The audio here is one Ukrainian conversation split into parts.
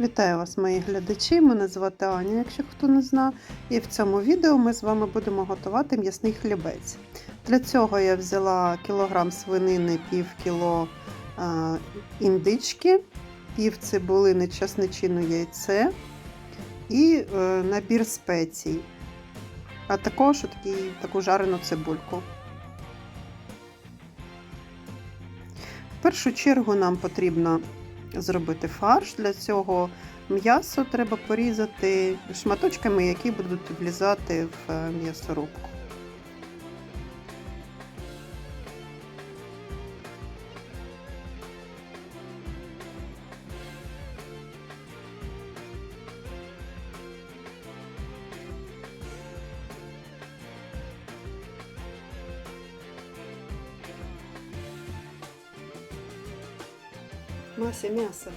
Вітаю вас, мої глядачі. Мене звати Аня, якщо хто не знає. І в цьому відео ми з вами будемо готувати м'ясний хлібець. Для цього я взяла кілограм свинини, пів кіло індички, пів цибулини, часничину, яйце і е, набір спецій, а також таку жарену цибульку. В першу чергу нам потрібно зробити фарш. Для цього м'ясо треба порізати шматочками, які будуть влізати в е, м'ясорубку. Мася м'ясо.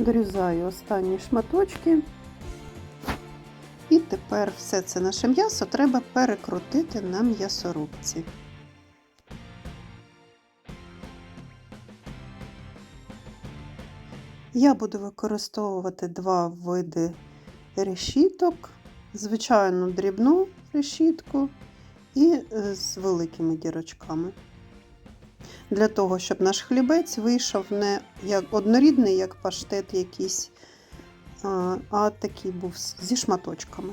Дорізаю останні шматочки. І тепер все це наше м'ясо треба перекрутити на м'ясорубці. Я буду використовувати два види решіток, звичайну дрібну решітку і е, з великими дірочками для того, щоб наш хлібець вийшов не як однорідний, як паштет якийсь, а, такий був зі шматочками.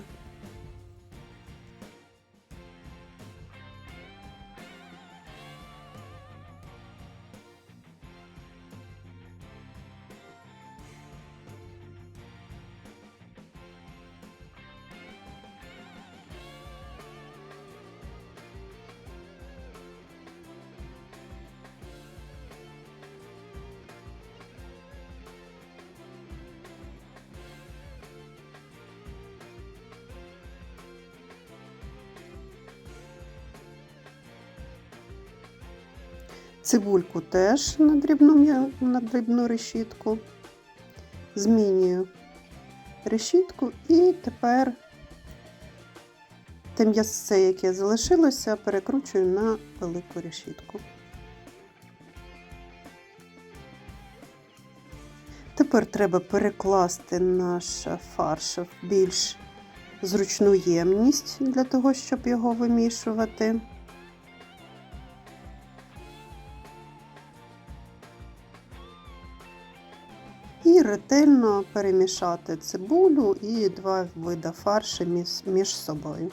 Цибульку теж на дрібну, на дрібну решітку. Змінюю решітку і тепер те м'ясце, яке залишилося, перекручую на велику решітку. Тепер треба перекласти наш фарш в більш зручну ємність для того, щоб його вимішувати. І ретельно перемішати цибулю і два види фаршу між, між собою.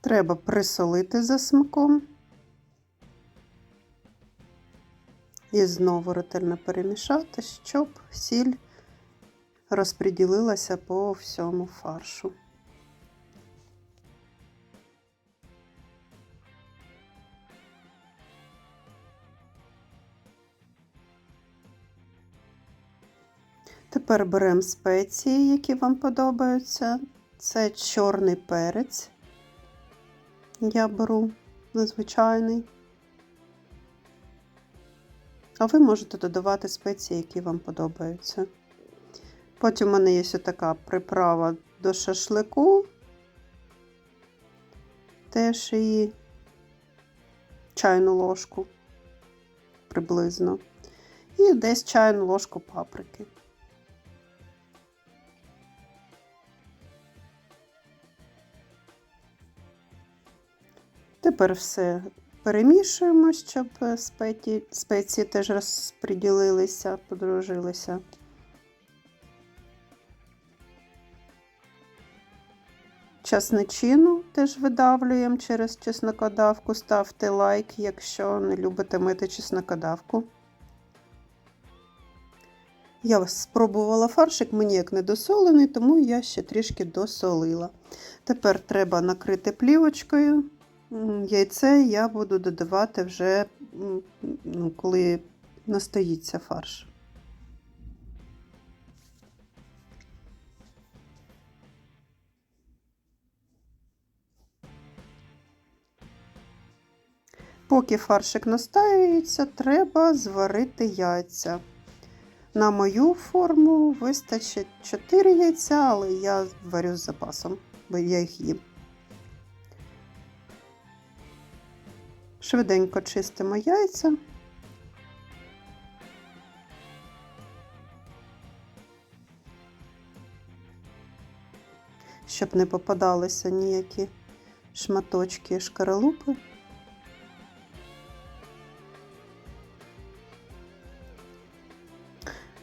Треба присолити за смаком. І знову ретельно перемішати, щоб сіль розподілилася по всьому фаршу. Тепер беремо спеції, які вам подобаються. Це чорний перець. Я беру незвичайний. А ви можете додавати спеції, які вам подобаються. Потім у мене є така приправа до шашлику. Теж її чайну ложку приблизно. І десь чайну ложку паприки. Тепер все перемішуємо, щоб спеції, спеції теж розподілилися, подружилися. Часничину теж видавлюємо через чеснокодавку. Ставте лайк, якщо не любите мити чеснокодавку. Я спробувала фаршик, мені як недосолений, тому я ще трішки досолила. Тепер треба накрити плівочкою. Яйце я буду додавати вже, ну, коли настоїться фарш. Поки фаршик настаюється, треба зварити яйця. На мою форму вистачить 4 яйця, але я варю з запасом, бо я їх їм. Швиденько чистимо яйця. Щоб не попадалися ніякі шматочки шкаралупи.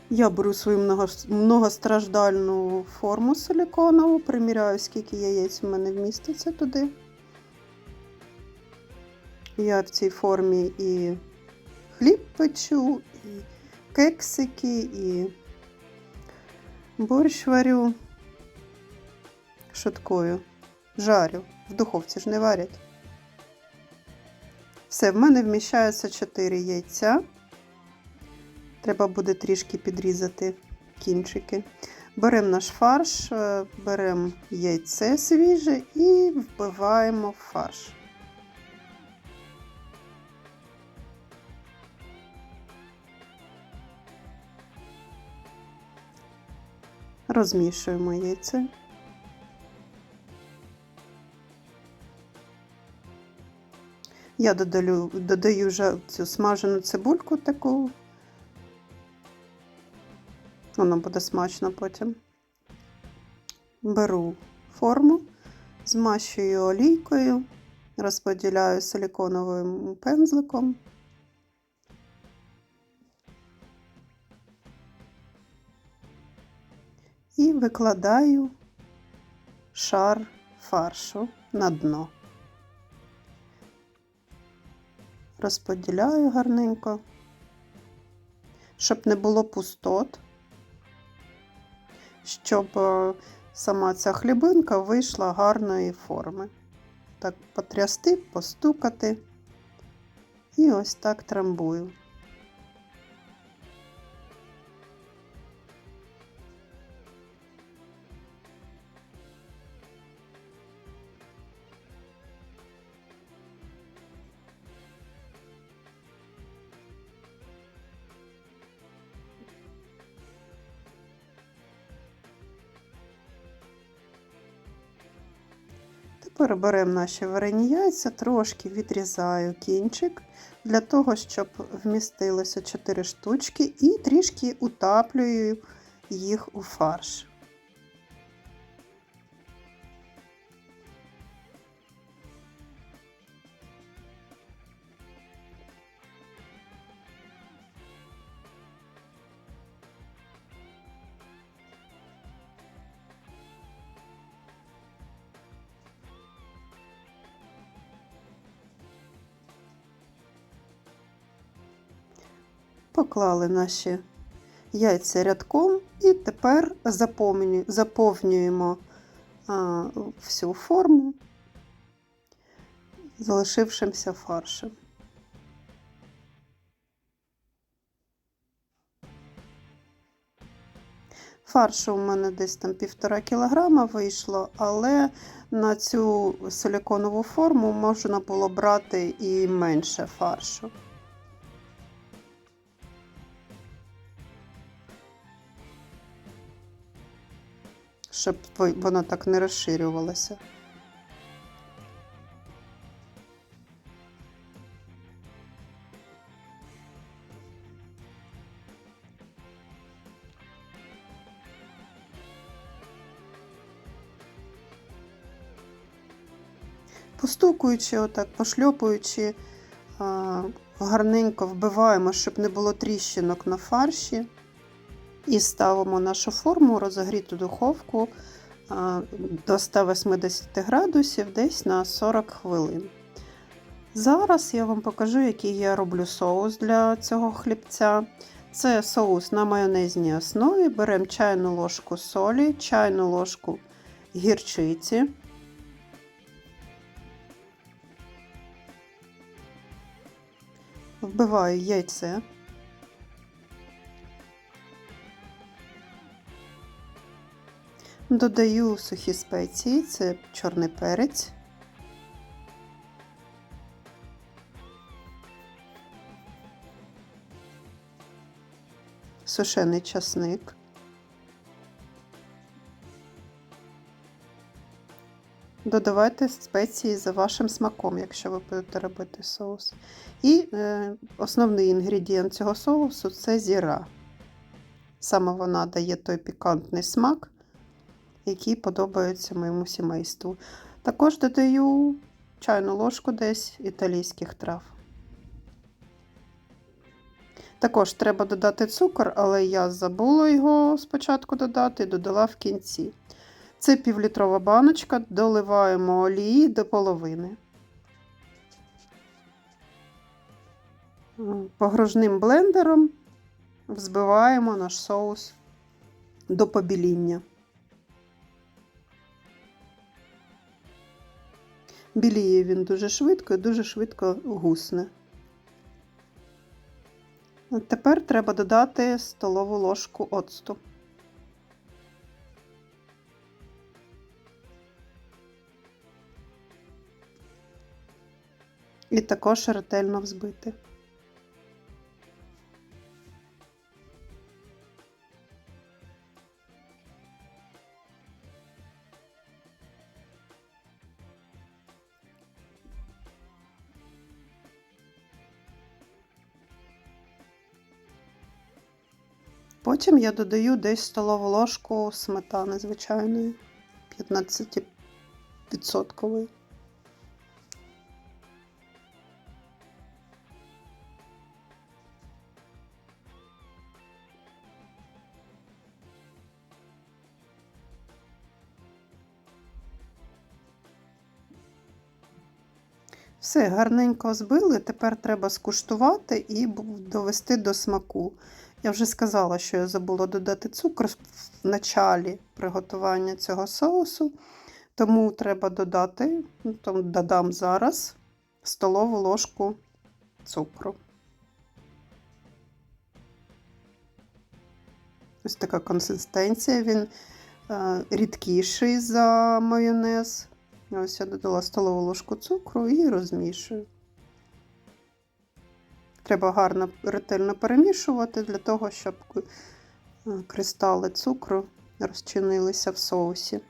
Я беру свою многостраждальну форму силіконову, приміряю, скільки яєць у мене вміститься туди. Я в цій формі і хліб печу, і кексики, і борщ варю шуткою. Жарю. В духовці ж не варять. Все, в мене вміщається 4 яйця. Треба буде трішки підрізати кінчики. Беремо наш фарш, е, беремо яйце свіже і вбиваємо в фарш. Розмішуємо яйце. Я додаю, додаю вже цю смажену цибульку таку. Воно буде смачно потім. Беру форму, змащую олійкою, розподіляю силіконовим пензликом. Викладаю шар фаршу на дно. Розподіляю гарненько, щоб не було пустот щоб е, сама ця хлібинка вийшла гарної форми. Так потрясти, постукати і ось так трамбую. Тепер беремо наші варені яйця, трошки відрізаю кінчик для того, щоб вмістилося 4 штучки, і трішки утаплюю їх у фарш. Поклали наші яйця рядком і тепер заповнюємо всю форму залишившимся фаршем. Фаршу у мене десь там півтора кілограма вийшло, але на цю силіконову форму можна було брати і менше фаршу. Щоб воно так не розширювалося. Постукуючи, отак, пошльопуючи, гарненько вбиваємо, щоб не було тріщинок на фарші. І ставимо нашу форму у розогріту духовку до 180 градусів десь на 40 хвилин. Зараз я вам покажу, який я роблю соус для цього хлібця. Це соус на майонезній основі. Беремо чайну ложку солі, чайну ложку гірчиці. Вбиваю яйце. Додаю сухі спеції, це чорний перець. Сушений часник. Додавайте спеції за вашим смаком, якщо ви будете робити соус. І е, основний інгредієнт цього соусу це зіра. Саме вона дає той пікантний смак, який подобається моєму сімейству. Також додаю чайну ложку десь італійських трав. Також треба додати цукор, але я забула його спочатку додати додала в кінці. Це півлітрова баночка, доливаємо олії до половини. Погружним блендером взбиваємо наш соус до побіління. Біліє він дуже швидко і дуже швидко гусне. Тепер треба додати столову ложку оцту. І також ретельно взбити. Потім я додаю десь столову ложку сметани звичайної 15%. Все, гарненько збили, тепер треба скуштувати і довести до смаку. Я вже сказала, що я забула додати цукор в началі приготування цього соусу, тому треба додати, ну, тому додам зараз столову ложку цукру. Ось така консистенція, він е, рідкіший за майонез. Ось я додала столову ложку цукру і розмішую. Треба гарно ретельно перемішувати для того, щоб кристали цукру розчинилися в соусі.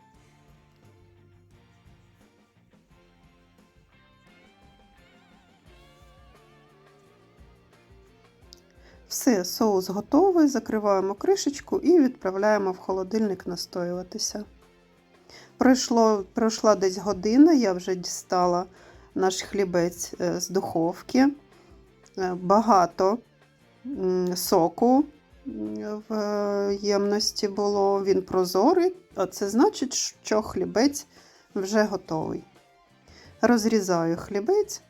Все, соус готовий, закриваємо кришечку і відправляємо в холодильник настоюватися. Пройшло, Пройшла десь година, я вже дістала наш хлібець е, з духовки. Е, багато соку в ємності було, він прозорий, а це значить, що хлібець вже готовий. Розрізаю хлібець,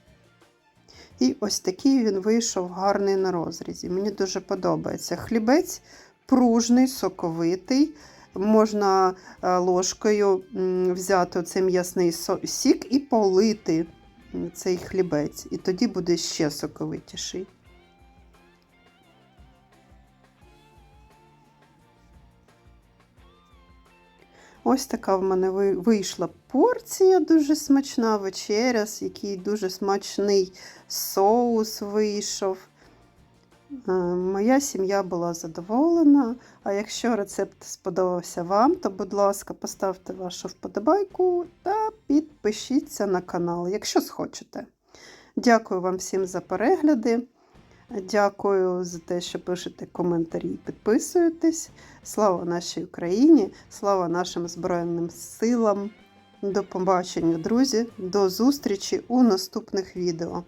і ось такий він вийшов гарний на розрізі. Мені дуже подобається. Хлібець пружний, соковитий. Можна е, ложкою взяти оцей м'ясний сік і полити цей хлібець, і тоді буде ще соковитіший. Ось така в мене вийшла порція дуже смачна вечеря, який дуже смачний соус вийшов. Е, моя сім'я була задоволена. А якщо рецепт сподобався вам, то, будь ласка, поставте вашу вподобайку та підпишіться на канал, якщо схочете. Дякую вам всім за перегляди. Дякую за те, що пишете коментарі і підписуєтесь. Слава нашій Україні! Слава нашим Збройним силам! До побачення, друзі! До зустрічі у наступних відео!